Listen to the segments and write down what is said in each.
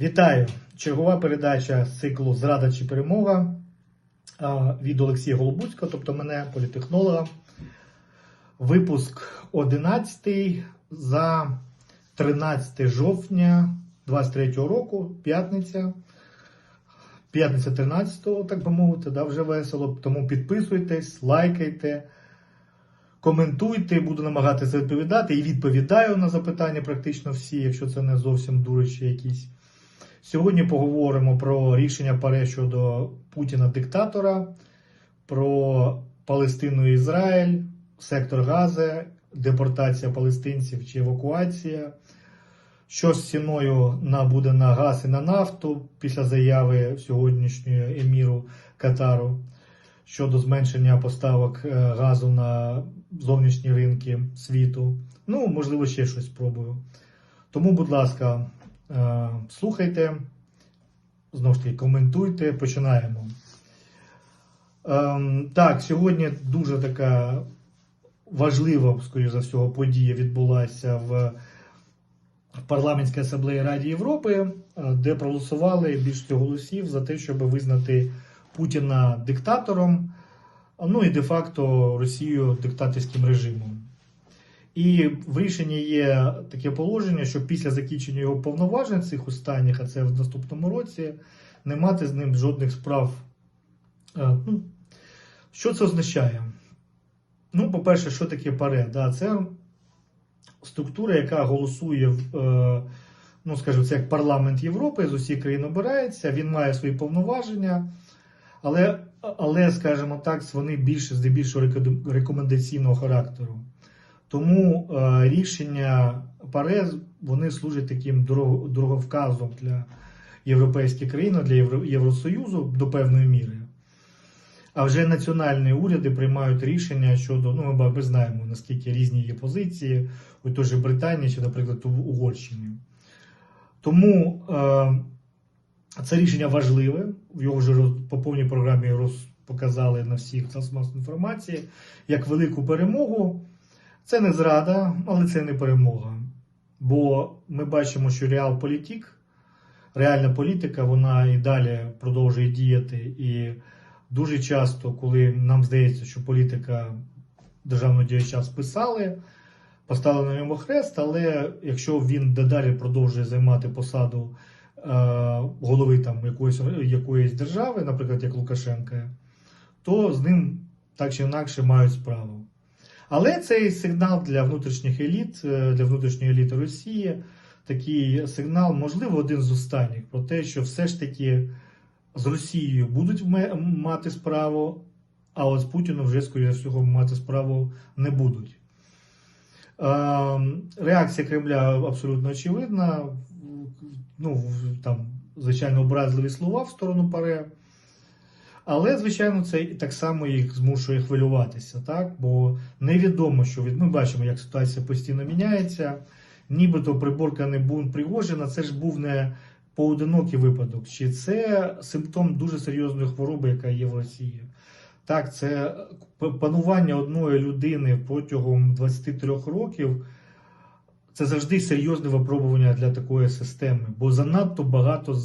Вітаю! Чергова передача циклу Зрада чи перемога від Олексія Голобуцького, тобто мене, політехнолога. Випуск 11 за 13 жовтня 23 року, п'ятниця. П'ятниця 13, так би мовити, да, вже весело. Тому підписуйтесь, лайкайте, коментуйте, буду намагатися відповідати і відповідаю на запитання практично всі, якщо це не зовсім дуричі якісь. Сьогодні поговоримо про рішення ПАРЕ щодо Путіна диктатора, про Палестину і Ізраїль, сектор Гази, депортація палестинців чи евакуація. Що з ціною на буде на газ і на нафту після заяви сьогоднішньої еміру Катару щодо зменшення поставок е, газу на зовнішні ринки світу. Ну, можливо, ще щось спробую. Тому, будь ласка, слухайте, знову ж таки, коментуйте, починаємо. Ем, Так, сьогодні дуже така важлива, скоріш за всього, подія відбулася в парламентській асамблеї Раді Європи, е, де проголосували більшістю голосів за те, щоб визнати Путіна диктатором, ну і де-факто Росію диктаторським режимом. І в рішенні є таке положення, що після закінчення його повноважень цих останніх, а це в наступному році, не мати з ним жодних справ. Е, Ну, що це означає? Ну, по-перше, що таке ПАРЕ? Да, це структура, яка голосує е, ну, скажімо, це як парламент Європи, з усіх країн обирається, він має свої повноваження, але, але скажімо так, вони більше здебільшого рекомендаційного характеру. Тому е, рішення ПАРЕ вони служать таким дороговказом для європейських країн, для Євросоюзу до певної міри. А вже національні уряди приймають рішення щодо, ну ми ми знаємо, наскільки різні є позиції у той же Британії чи, наприклад, у Угорщині. Тому е, це рішення важливе. Його вже по повній програмі роз, показали на всіх засобах інформації як велику перемогу. Це не зрада, але це не перемога. Бо ми бачимо, що реалполітик, реальна політика, вона і далі продовжує діяти. І дуже часто, коли нам здається, що політика державного діяча списали, поставили на ньому хрест, але якщо він дедалі продовжує займати посаду е, голови там якоїсь, якоїсь держави, наприклад, як Лукашенка, то з ним так чи інакше мають справу. Але цей сигнал для внутрішніх еліт, е, для внутрішньої еліти Росії, такий сигнал, можливо, один з останніх, про те, що все ж таки з Росією будуть мати справу, а от з Путіном вже, скоріше всього, мати справу не будуть. Ем, Реакція Кремля абсолютно очевидна. Ну, там, звичайно, образливі слова в сторону ПАРЕ. Але, звичайно, це так само їх змушує хвилюватися, так? бо невідомо, що від... ми бачимо, як ситуація постійно міняється. Нібито приборканий бунт Пригожина, це ж був не поодинокий випадок, чи це симптом дуже серйозної хвороби, яка є в Росії. Так, це панування одної людини протягом 23 років. Це завжди серйозне випробування для такої системи, бо занадто багато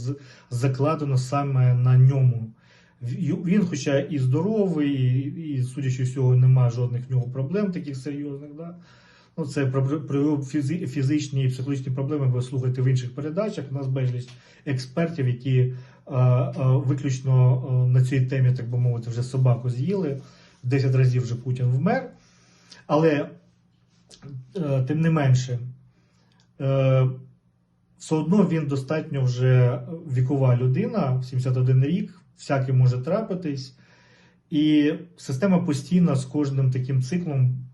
закладено саме на ньому. Він, хоча і здоровий, і, і судячи всього, немає жодних в нього проблем таких серйозних. Да? Ну, це про, фізи, фізичні і психологічні проблеми ви слухаєте в інших передачах. У нас безліч експертів, які а, а, виключно а, на цій темі, так би мовити, вже собаку з'їли. 10 разів вже Путін вмер. Але е, тим не менше, е, все одно він достатньо вже вікова людина, 71 рік, всяке може трапитись. І система постійно з кожним таким циклом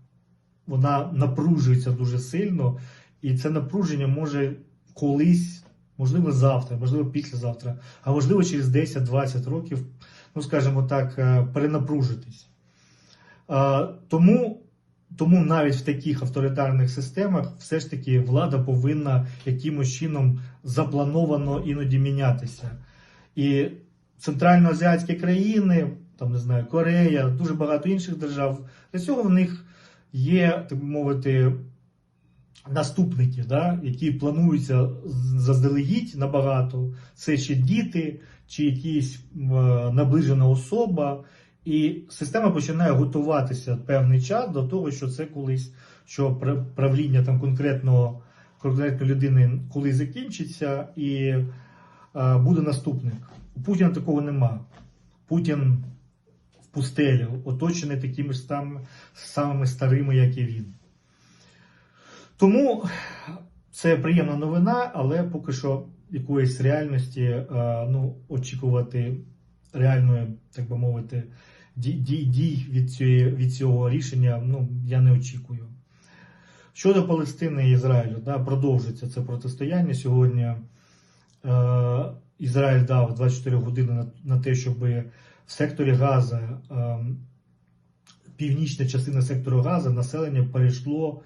вона напружується дуже сильно, і це напруження може колись, можливо, завтра, можливо, післязавтра, а можливо, через 10-20 років, ну скажімо так, е, перенапружитись. Е, Тому, тому навіть в таких авторитарних системах все ж таки влада повинна якимось чином заплановано іноді мінятися. І центральноазіатські країни, там не знаю, Корея, дуже багато інших держав, для цього в них є, так би мовити, наступники, да, які плануються заздалегідь набагато. Це чи діти, чи якісь е, наближена особа. І система починає готуватися певний час до того, що це колись, що правління там конкретного конкретної людини колись закінчиться, і буде наступник. У Путіна такого нема. Путін в пустелі, оточений такими ж там, самими старими, як і він. Тому це приємна новина, але поки що якоїсь реальності е, ну, очікувати реальної, так би мовити, дій, дій, від, цієї, від цього рішення ну, я не очікую. Щодо Палестини і Ізраїлю, да, продовжується це протистояння. Сьогодні е, Ізраїль дав 24 години на, те, щоб в секторі Газа, е, північна частина сектору Газа, населення перейшло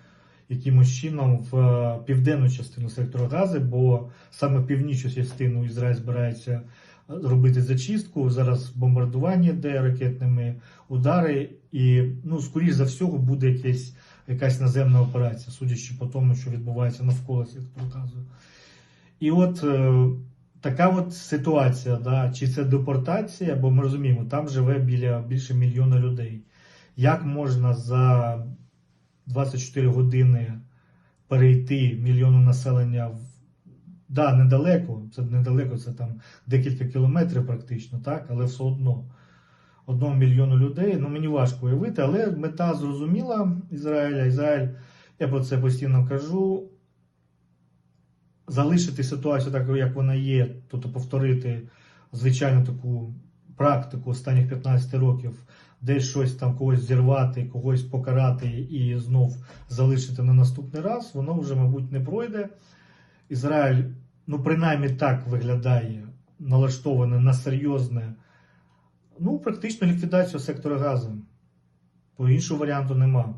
якимось чином в е, південну частину сектору Гази, бо саме північну частину Ізраїль збирається е, робити зачистку. Зараз бомбардування йде ракетними удари, і ну, скоріш за всього буде якесь, якась наземна операція, судячи по тому, що відбувається навколо сектору Газу. І от е, така от ситуація, да, чи це депортація, бо ми розуміємо, там живе біля більше мільйона людей. Як можна за 24 години перейти мільйону населення в да, недалеко, це недалеко, це там декілька кілометрів практично, так, але все одно одному мільйону людей. Ну мені важко уявити, але мета зрозуміла Ізраїля. Ізраїль, я про це постійно кажу. Залишити ситуацію такою, як вона є, тобто повторити звичайну таку практику останніх 15 років, десь щось там когось зірвати, когось покарати і знов залишити на наступний раз, воно вже, мабуть, не пройде. Ізраїль, ну, принаймні так виглядає, налаштоване на серйозне, ну, практично ліквідацію сектора газу. По іншого варіанту нема.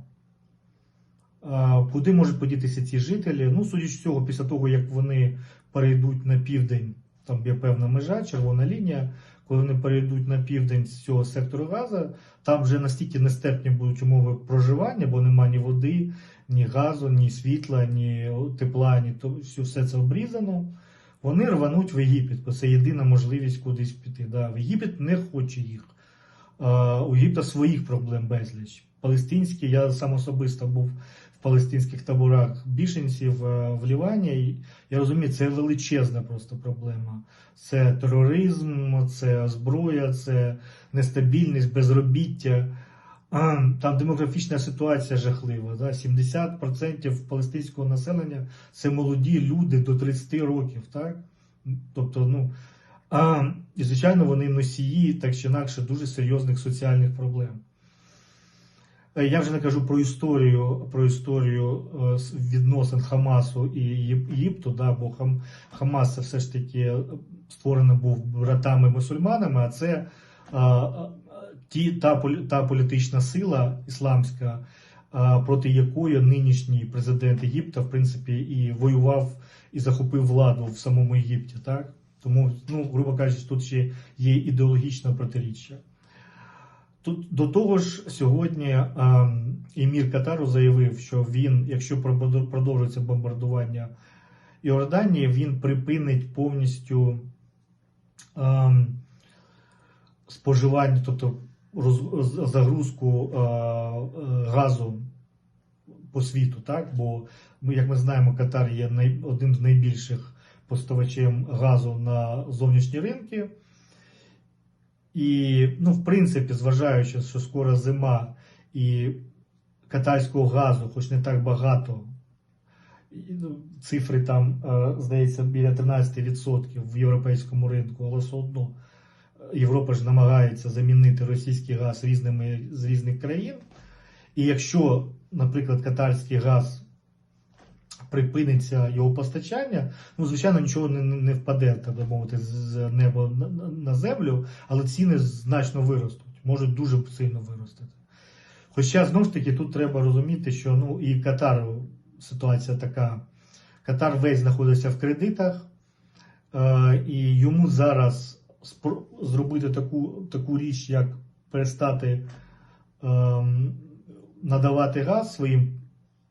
А, Куди можуть подітися ці жителі? Ну, судячи цього, після того, як вони перейдуть на південь, там є певна межа, червона лінія. Коли вони перейдуть на південь з цього сектору газу, там вже настільки нестерпні будуть умови проживання, бо немає ні води, ні газу, ні світла, ні тепла, ні то все, все це обрізано. Вони рвануть в Єгипет, бо це єдина можливість кудись піти. Да. В Єгипет не хоче їх. У Єгипта своїх проблем безліч. Палестинські, я сам особисто був в палестинських таборах біженців е, в Лівані. І я розумію, це величезна просто проблема. Це тероризм, це зброя, це нестабільність, безробіття. Там демографічна ситуація жахлива. Да? 70% палестинського населення це молоді люди до 30 років. Так? Тобто, ну, а, і, звичайно, вони носії так чи інакше дуже серйозних соціальних проблем. Е, Я вже не кажу про історію про історію е, відносин Хамасу і Єг- Єгипту, да, бо Хам, Хамас це все ж таки створений був братами-мусульманами, а це а, ті, та, та політична сила ісламська, а, проти якої нинішній президент Єгипта, в принципі, і воював і захопив владу в самому Єгипті. Так? Тому, ну, грубо кажучи, тут ще є ідеологічне протиріччя. Тут до того ж, сьогодні ем, емір Катару заявив, що він, якщо продовжиться бомбардування Іорданії, він припинить повністю ем, споживання, тобто роз, загрузку е, е, газу по світу, так? Бо ми, як ми знаємо, Катар є най, одним з найбільших поставачем газу на зовнішні ринки. І, ну, в принципі, зважаючи, що скоро зима і катарського газу, хоч не так багато, ну, цифри там, е, здається, біля 13% в європейському ринку, але все одно е, Європа ж намагається замінити російський газ різними з різних країн. І якщо, наприклад, катарський газ припиниться його постачання, ну, звичайно, нічого не, не впаде, так би мовити, з неба на, землю, але ціни значно виростуть, можуть дуже сильно виростити. Хоча, знову ж таки, тут треба розуміти, що ну, і Катар ситуація така. Катар весь знаходиться в кредитах, е, і йому зараз зробити таку, таку річ, як перестати ем, надавати газ своїм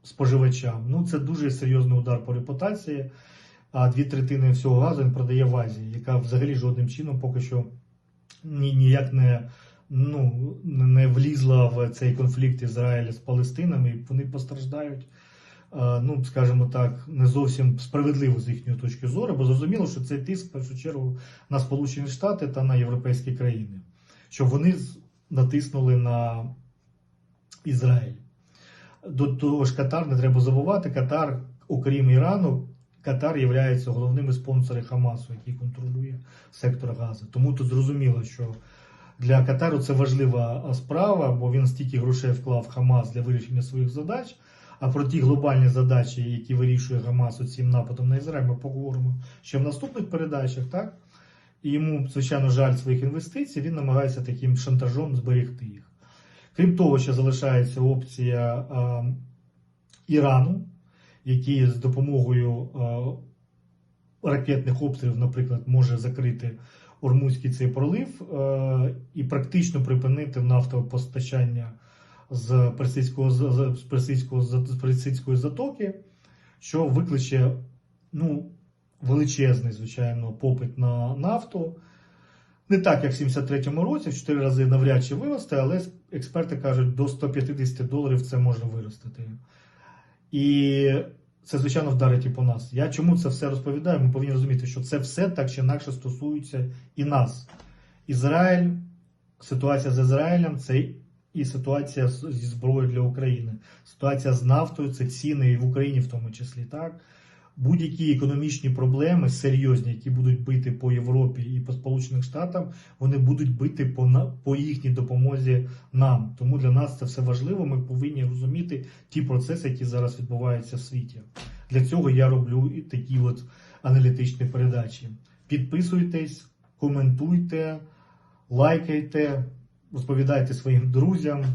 споживачам. Ну, це дуже серйозний удар по репутації. А дві третини всього газу він продає в Азії, яка взагалі жодним чином поки що ні, ніяк не, ну, не влізла в цей конфлікт Ізраїля з Палестинами, і вони постраждають. Ну, скажімо так, не зовсім справедливо з їхньої точки зору, бо зрозуміло, що цей тиск в першу чергу на Сполучені Штати та на європейські країни, щоб вони натиснули на Ізраїль. До того ж, Катар не треба забувати. Катар, окрім Ірану, Катар є головними спонсорами Хамасу, який контролює сектор газу. Тому тут зрозуміло, що для Катару це важлива справа, бо він стільки грошей вклав Хамас для вирішення своїх задач. А про ті глобальні задачі, які вирішує Хамас цим нападом на Ізраїль, ми поговоримо ще в наступних передачах, так? І йому, звичайно, жаль своїх інвестицій, він намагається таким шантажом зберегти їх. Крім того, ще залишається опція е, Ірану, який з допомогою е, ракетних обстрілів, наприклад, може закрити Ормузький цей пролив е, і практично припинити нафтове постачання з Персидського, з, з, Персидського, з Персидської затоки, що викличе ну, величезний, звичайно, попит на нафту. Не так, як в 73-му році, в 4 рази навряд чи виросте, але експерти кажуть, до 150 доларів це можна виростити. І це, звичайно, вдарить і по нас. Я чому це все розповідаю? Ми повинні розуміти, що це все так чи інакше стосується і нас. Ізраїль, ситуація з Ізраїлем це і ситуація зі зброєю для України. Ситуація з нафтою це ціни і в Україні, в тому числі. так Будь-які економічні проблеми серйозні, які будуть бити по Європі і по Сполучених Штатам, вони будуть бити по, по їхній допомозі нам. Тому для нас це все важливо. Ми повинні розуміти ті процеси, які зараз відбуваються в світі. Для цього я роблю такі от аналітичні передачі. Підписуйтесь, коментуйте, лайкайте, розповідайте своїм друзям.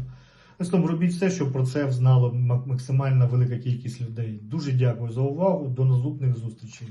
Словом, робіть все, щоб про це знало ма- максимально велика кількість людей. Дуже дякую за увагу. До наступних зустрічей.